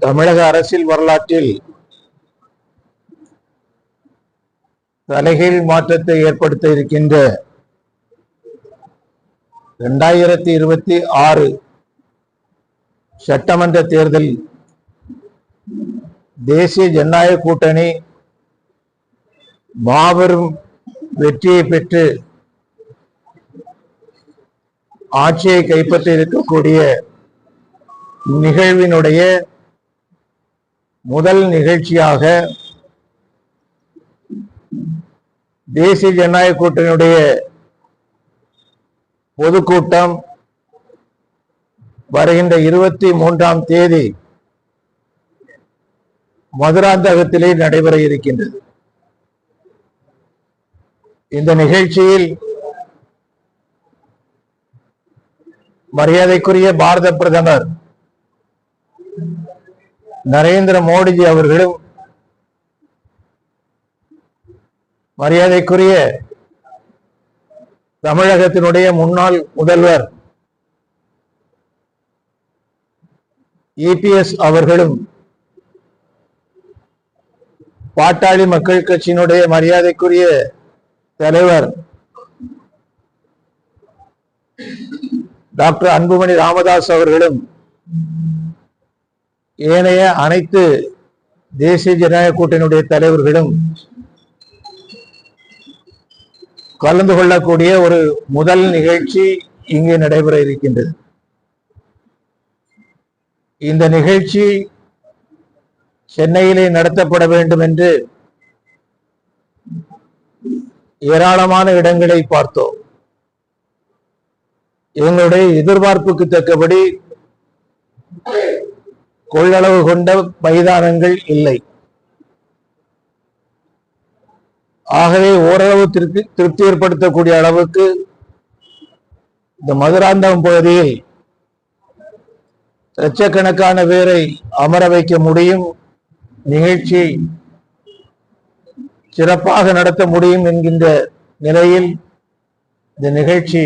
தமிழக அரசியல் வரலாற்றில் தலைகீழ் மாற்றத்தை ஏற்படுத்த இருக்கின்ற இரண்டாயிரத்தி இருபத்தி ஆறு சட்டமன்ற தேர்தல் தேசிய ஜனநாயக கூட்டணி மாபெரும் வெற்றியை பெற்று ஆட்சியை கைப்பற்ற இருக்கக்கூடிய நிகழ்வினுடைய முதல் நிகழ்ச்சியாக தேசிய ஜனநாயக கூட்டணியுடைய பொதுக்கூட்டம் வருகின்ற இருபத்தி மூன்றாம் தேதி மதுராந்தகத்திலே நடைபெற இருக்கின்றது. இந்த நிகழ்ச்சியில் மரியாதைக்குரிய பாரத பிரதமர் நரேந்திர மோடிஜி அவர்களும் மரியாதைக்குரிய தமிழகத்தினுடைய முன்னாள் முதல்வர் இபிஎஸ் அவர்களும் பாட்டாளி மக்கள் கட்சியினுடைய மரியாதைக்குரிய தலைவர் டாக்டர் அன்புமணி ராமதாஸ் அவர்களும் ஏனைய அனைத்து தேசிய ஜனநாயக கூட்டணியுடைய தலைவர்களும் கலந்து கொள்ளக்கூடிய ஒரு முதல் நிகழ்ச்சி இங்கு நடைபெற இருக்கின்றது. இந்த நிகழ்ச்சி சென்னையிலே நடத்தப்பட வேண்டும் என்று ஏராளமான இடங்களை பார்த்தோம். எங்களுடைய எதிர்பார்ப்புக்கு தக்கபடி கொள்ளளவு கொண்ட மைதானங்கள் இல்லை. ஆகவே ஓரளவு திருப்தி திருப்தி ஏற்படுத்தக்கூடிய அளவுக்கு இந்த மதுராந்தகம் பகுதியில் லட்சக்கணக்கான பேரை அமர வைக்க முடியும் நிகழ்ச்சி சிறப்பாக நடத்த முடியும் என்கின்ற நிலையில் இந்த நிகழ்ச்சி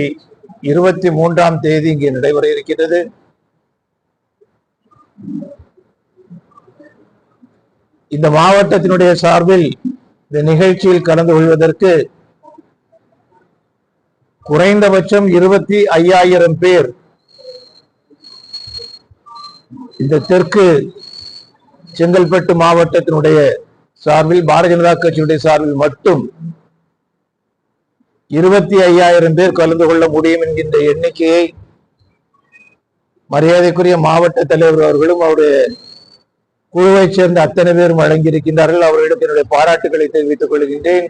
இருபத்தி மூன்றாம் தேதி இங்கே நடைபெற இருக்கிறது. இந்த மாவட்டத்தினுடைய சார்பில் இந்த நிகழ்ச்சியில் கலந்து கொள்வதற்கு குறைந்தபட்சம் இருபத்தி ஐயாயிரம் பேர் இந்த தெற்கு செங்கல்பட்டு மாவட்டத்தினுடைய சார்பில் பாரதிய ஜனதா கட்சியுடைய சார்பில் மட்டும் இருபத்தி ஐயாயிரம் பேர் கலந்து கொள்ள முடியும் என்கின்ற எண்ணிக்கையை மரியாதைக்குரிய மாவட்ட தலைவர் அவர்களும் அவருடைய குழுவைச் சேர்ந்த அத்தனை பேரும் வழங்கியிருக்கின்றார்கள். அவர்களிடம் என்னுடைய பாராட்டுகளை தெரிவித்துக் கொள்கின்றேன்.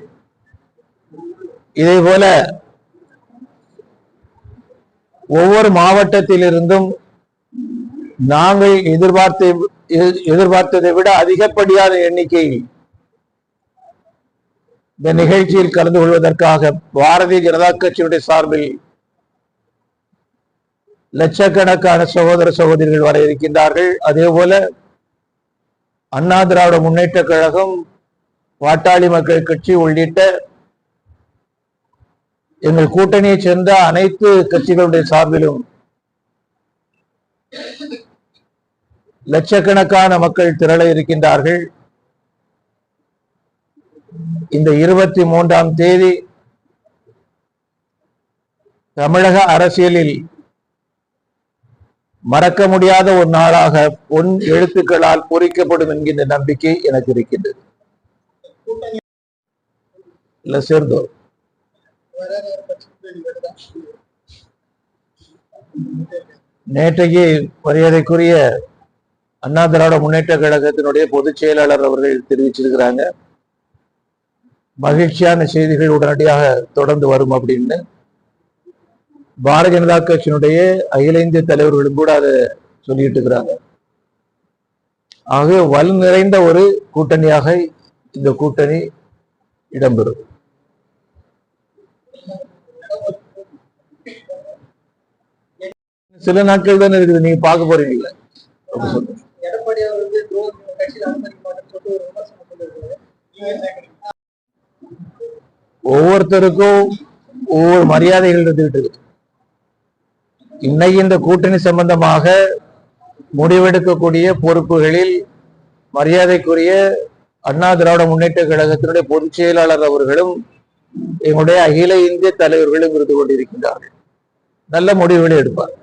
இதே போல ஒவ்வொரு மாவட்டத்திலிருந்தும் நாங்கள் எதிர்பார்த்த எதிர்பார்த்ததை விட அதிகப்படியான எண்ணிக்கையில் இந்த நிகழ்ச்சியில் கலந்து கொள்வதற்காக பாரதிய ஜனதா கட்சியுடைய சார்பில் லட்சக்கணக்கான சகோதர சகோதரிகள் வர இருக்கின்றார்கள். அதே போல அண்ணா திராவிட முன்னேற்ற கழகம் பாட்டாளி மக்கள் கட்சி உள்ளிட்ட எங்கள் கூட்டணியை சேர்ந்த அனைத்து கட்சிகளுடைய சார்பிலும் லட்சக்கணக்கான மக்கள் திரள இருக்கின்றார்கள். இந்த இருபத்தி மூன்றாம் தேதி தமிழக அரசியலில் மறக்க முடியாத ஒரு நாளாக பொன் எழுத்துக்களால் பொறிக்கப்படும் என்கின்ற நம்பிக்கை எனக்கு இருக்கின்றது. இல்ல சேர்ந்தோ. நேற்றைக்கு மரியாதைக்குரிய அண்ணா திராவிட முன்னேற்ற கழகத்தினுடைய பொதுச் செயலாளர் அவர்கள் தெரிவிச்சிருக்கிறாங்க. மகிழ்ச்சியான செய்திகள் உடனடியாக தொடர்ந்து வரும் அப்படின்னு. பாரதிய ஜனதா கட்சியினுடைய அகில இந்திய தலைவர்களும் கூட அதை சொல்லிட்டு இருக்கிறாங்க. ஆகவே வல் நிறைந்த ஒரு கூட்டணியாக இந்த கூட்டணி இடம்பெறும். சில நாட்கள் தானே இருக்குது நீங்க பார்க்க போறீங்களா அப்படி ஒவ்வொருத்தருக்கும் ஒவ்வொரு மரியாதைகள் இருந்துகிட்டு இருக்கு. இன்னைக்கு இந்த கூட்டணி சம்பந்தமாக முடிவெடுக்கக்கூடிய பொறுப்புகளில் மரியாதைக்குரிய அண்ணா திராவிட முன்னேற்ற கழகத்தினுடைய பொதுச் செயலாளர் அவர்களும் எங்களுடைய அகில இந்திய தலைவர்களும் இருந்து கொண்டிருக்கின்றார்கள். நல்ல முடிவுகளை எடுப்பார்.